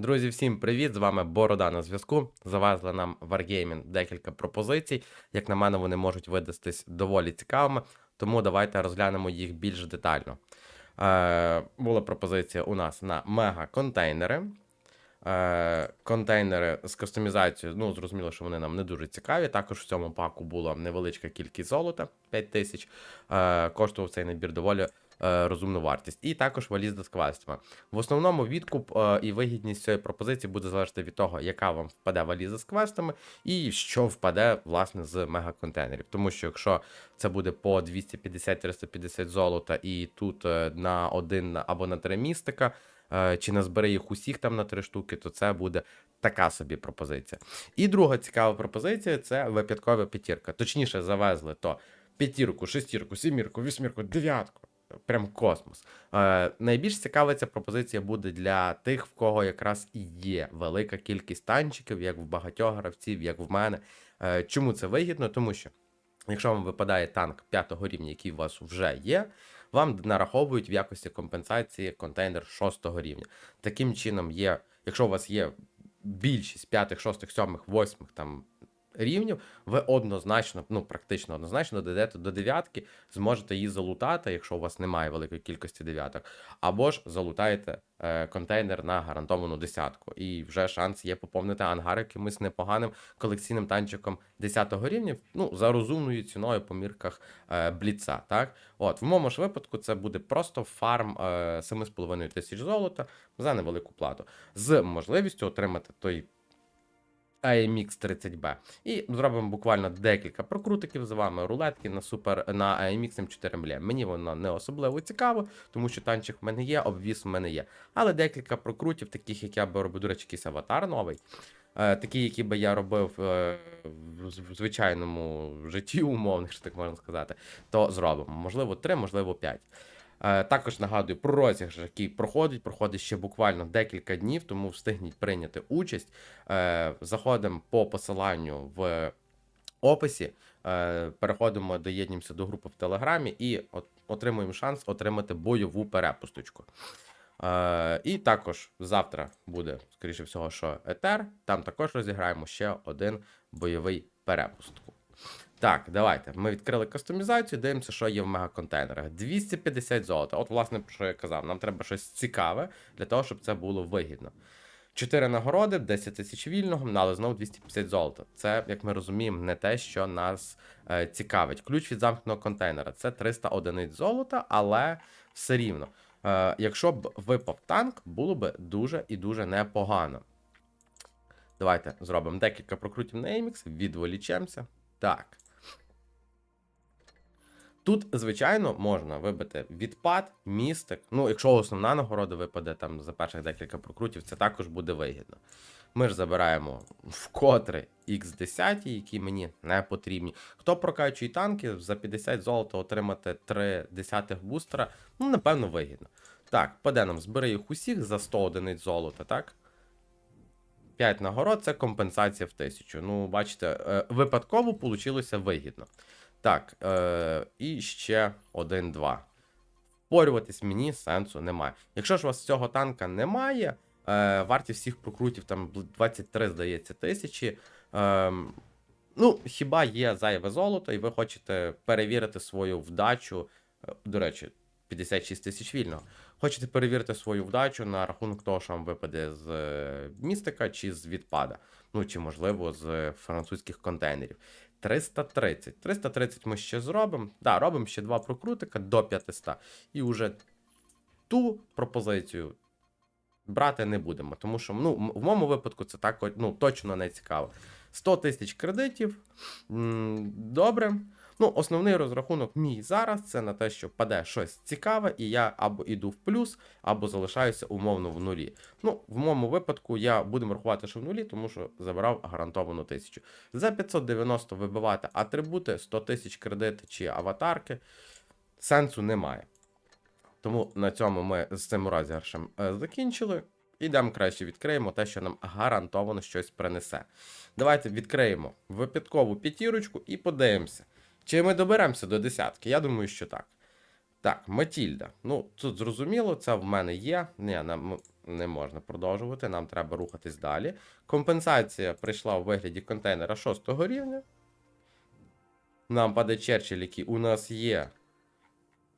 Друзі, всім привіт! З вами Борода на зв'язку. Завезли нам Wargaming декілька пропозицій. Як на мене, вони можуть видастись доволі цікавими, тому давайте розглянемо їх більш детально. Е, була пропозиція у нас на мега-контейнери. Е, контейнери з кастомізацією, ну, зрозуміло, що вони нам не дуже цікаві. Також в цьому паку була невеличка кількість золота 5 тисяч. Е, коштував цей набір доволі розумну вартість. І також валіза з квестами. В основному відкуп е, і вигідність цієї пропозиції буде залежати від того, яка вам впаде валіза з квестами, і що впаде власне з мегаконтейнерів. Тому що якщо це буде по 250-350 золота, і тут е, на один або на три містика, е, чи назбере їх усіх там на три штуки, то це буде така собі пропозиція. І друга цікава пропозиція це випадкова п'ятірка. Точніше, завезли то п'ятірку, шестірку, сімірку, вісьмірку, дев'ятку. Прям космос. Е, найбільш цікава ця пропозиція буде для тих, в кого якраз і є велика кількість танчиків, як в багатьох гравців, як в мене. Е, чому це вигідно? Тому що якщо вам випадає танк п'ятого рівня, який у вас вже є, вам нараховують в якості компенсації контейнер шостого рівня. Таким чином, є, якщо у вас є більшість п'ятих, шостих, сьомих, восьмих там рівнів, ви однозначно, ну практично однозначно дійдете до дев'ятки, зможете її залутати, якщо у вас немає великої кількості дев'яток, або ж залутаєте е, контейнер на гарантовану десятку. І вже шанс є поповнити ангар якимось непоганим колекційним танчиком 10 рівня, ну за розумною ціною по мірках е, бліца. Так, от в моєму ж випадку це буде просто фарм е, 7,5 тисяч золота за невелику плату, з можливістю отримати той. AMX 30B. І зробимо буквально декілька прокрутиків з вами рулетки на супер на AMX M4 Emblem. Мені воно не особливо цікаво, тому що танчик в мене є, обвіс в мене є. Але декілька прокрутів, таких як я би робив, до речі, якийсь аватар новий. Е, такі, які би я робив е, в звичайному житті умовно, якщо так можна сказати, то зробимо. Можливо, 3, можливо, 5. Е, Також нагадую про розіграш, який проходить. Проходить ще буквально декілька днів, тому встигніть прийняти участь. Е, Заходимо по посиланню в описі, е, переходимо, доєднуємося до групи в Телеграмі і отримуємо шанс отримати бойову перепусточку. І також завтра буде, скоріше всього, що Етер. Там також розіграємо ще один бойовий перепустку. Так, давайте. Ми відкрили кастомізацію, дивимося, що є в мегаконтейнерах. 250 золота. От, власне, що я казав, нам треба щось цікаве для того, щоб це було вигідно. 4 нагороди, 10 тисяч вільного, але знову 250 золота. Це, як ми розуміємо, не те, що нас е, цікавить. Ключ від замкненого контейнера це 300 одиниць золота, але все рівно. Е, якщо б випав танк, було б дуже і дуже непогано. Давайте зробимо декілька прокрутів на Amex, відволічемося. Так. Тут, звичайно, можна вибити відпад, містик. Ну, якщо основна нагорода випаде там за перших декілька прокрутів, це також буде вигідно. Ми ж забираємо вкотре X10, які мені не потрібні. Хто прокачує танки, за 50 золота отримати 3 десятих бустера, ну, напевно, вигідно. Так, паде нам збери їх усіх за 100 одиниць золота, так? 5 нагород це компенсація в 1000. Ну, бачите, е, випадково вийшло вигідно. Так, е, і ще один-два. Впорюватись мені сенсу немає. Якщо ж у вас цього танка немає, е, вартість всіх прокрутів там 23, здається, тисячі. Е, ну, хіба є зайве золото, і ви хочете перевірити свою вдачу. е, До речі, 56 тисяч вільного. Хочете перевірити свою вдачу на рахунок того, що вам випаде з е, містика чи з відпада. Ну, чи, можливо, з французьких контейнерів. 330. 330 ми ще зробимо. Да, робимо ще два прокрутика до 500. І вже ту пропозицію брати не будемо. Тому що ну, в моєму випадку це так ну, точно не цікаво. 100 тисяч кредитів. Добре. Ну, основний розрахунок мій зараз це на те, що паде щось цікаве, і я або йду в плюс, або залишаюся умовно в нулі. Ну, в моєму випадку я будемо рахувати, що в нулі, тому що забирав гарантовану тисячу. За 590 вибивати атрибути, 100 тисяч кредити чи аватарки сенсу немає. Тому на цьому ми з цим розіграшем е, закінчили. Ідемо краще відкриємо те, що нам гарантовано щось принесе. Давайте відкриємо випадкову п'ятірочку і подивимося, чи ми доберемося до десятки. Я думаю, що так. Так, Матільда. Ну, тут зрозуміло, це в мене є. Ні, на, м- не можна продовжувати. Нам треба рухатись далі. Компенсація прийшла у вигляді контейнера 6 рівня. Нам падає Черчилль, який у нас є.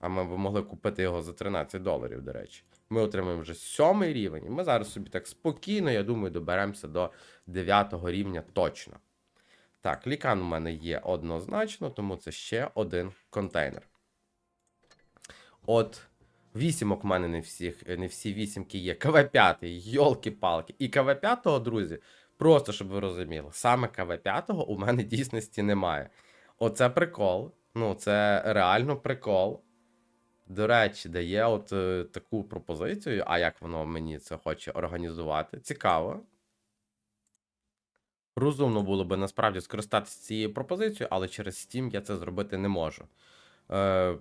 А ми б могли купити його за 13 доларів, до речі. Ми отримаємо вже сьомий рівень. Ми зараз собі так спокійно, я думаю, доберемося до 9 рівня точно. Так, лікан у мене є однозначно, тому це ще один контейнер. От вісімок в мене не всіх, не всі вісімки є. КВ5, йолки-палки. І КВ5, друзі, просто щоб ви розуміли, саме КВ5 у мене дійсності немає. Оце прикол. Ну, це реально прикол. До речі, дає от е, таку пропозицію, а як воно мені це хоче організувати. Цікаво. Розумно було би насправді скористатися цією пропозицією, але через Steam я це зробити не можу. Е,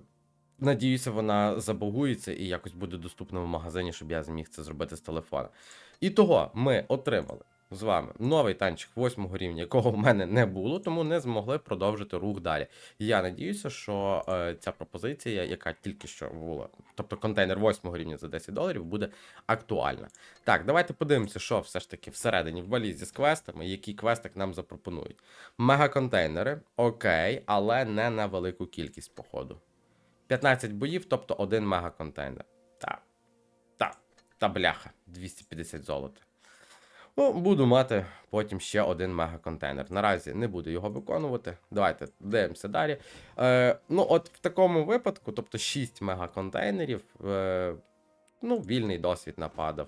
надіюся, вона забагується і якось буде доступна в магазині, щоб я зміг це зробити з телефона. І того ми отримали з вами новий танчик 8 рівня, якого в мене не було, тому не змогли продовжити рух далі. Я надіюся, що е, ця пропозиція, яка тільки що була, тобто контейнер 8 рівня за 10 доларів, буде актуальна. Так, давайте подивимося, що все ж таки всередині в валізі з квестами, які квестик нам запропонують. Мегаконтейнери, окей, але не на велику кількість, походу. 15 боїв, тобто один мегаконтейнер. Так. Та бляха, 250 золота. Ну, буду мати потім ще один мегаконтейнер. Наразі не буду його виконувати. Давайте дивимося далі. Е, ну, от в такому випадку, тобто 6 мегаконтейнерів, е, ну, вільний досвід нападав.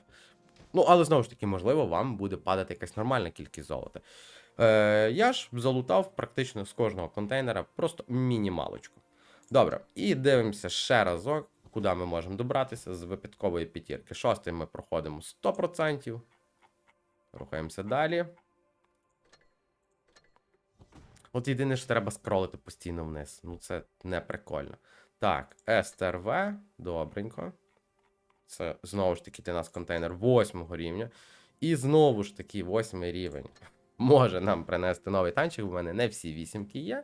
Ну, але знову ж таки, можливо, вам буде падати якась нормальна кількість золота. Е, я ж залутав практично з кожного контейнера просто мінімалочку. Добре, і дивимося ще разок, куди ми можемо добратися з випадкової п'ятірки. Шостий ми проходимо 100%. Рухаємося далі. От єдине, що треба скролити постійно вниз. Ну, це не прикольно. Так, STRV, добренько. Це знову ж таки для нас контейнер 8 рівня. І знову ж таки, 8 рівень може нам принести новий танчик. У мене не всі вісімки є.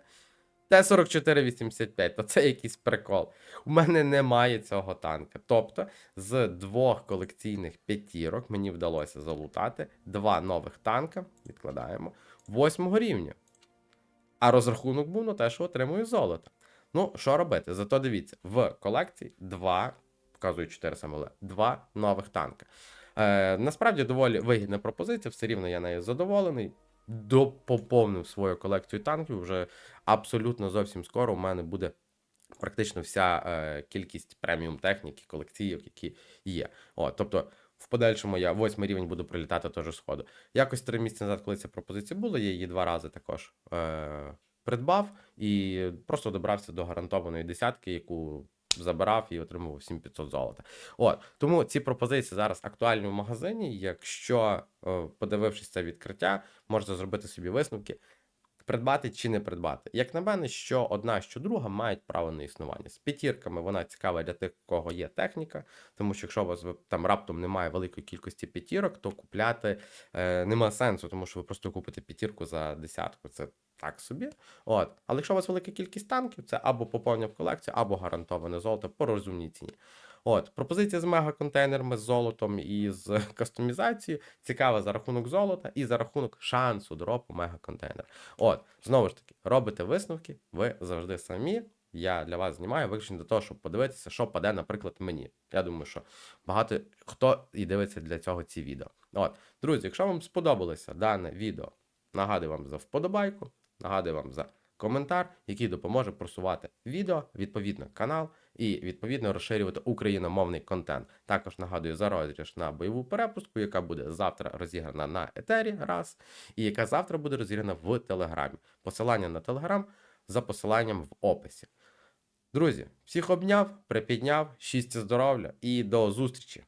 Т-4485, то це якийсь прикол. У мене немає цього танка. Тобто, з двох колекційних п'ятірок мені вдалося залутати два нових танка. Відкладаємо восьмого рівня. А розрахунок був на те, що отримую золото. Ну, що робити? Зато дивіться, в колекції два, показую 4 саме, два нових танка. Е, насправді доволі вигідна пропозиція, все рівно я нею задоволений. Допоповнив свою колекцію танків. Вже абсолютно зовсім скоро у мене буде практично вся е, кількість преміум техніки, колекційок, які є. От, тобто, в подальшому я восьмий рівень буду прилітати теж з ходу. Якось три місяці назад, коли ця пропозиція була, я її два рази також е, придбав і просто добрався до гарантованої десятки, яку забирав і отримував 7500 золота. От тому ці пропозиції зараз актуальні в магазині. Якщо, е, подивившись це відкриття, можете зробити собі висновки. Придбати чи не придбати. Як на мене, що одна, що друга мають право на існування. З п'ятірками вона цікава для тих, у кого є техніка, тому що якщо у вас там раптом немає великої кількості п'ятірок, то купляти е, нема сенсу, тому що ви просто купите п'ятірку за десятку. Це так собі. От. Але якщо у вас велика кількість танків, це або поповнення в колекцію, або гарантоване золото по розумній ціні. От, пропозиція з мегаконтейнерами, з золотом і з кастомізацією цікава за рахунок золота і за рахунок шансу дропу мегаконтейнер. От, знову ж таки, робите висновки, ви завжди самі. Я для вас знімаю виключно для того, щоб подивитися, що паде, наприклад, мені. Я думаю, що багато хто і дивиться для цього ці відео. От, друзі, якщо вам сподобалося дане відео, нагадую вам за вподобайку, нагадую вам за коментар, який допоможе просувати відео, відповідно канал і відповідно розширювати україномовний контент. Також нагадую за розіграш на бойову перепустку, яка буде завтра розіграна на етері, раз, і яка завтра буде розіграна в Телеграмі. Посилання на Телеграм за посиланням в описі. Друзі, всіх обняв, припідняв, щастя здоров'я і до зустрічі!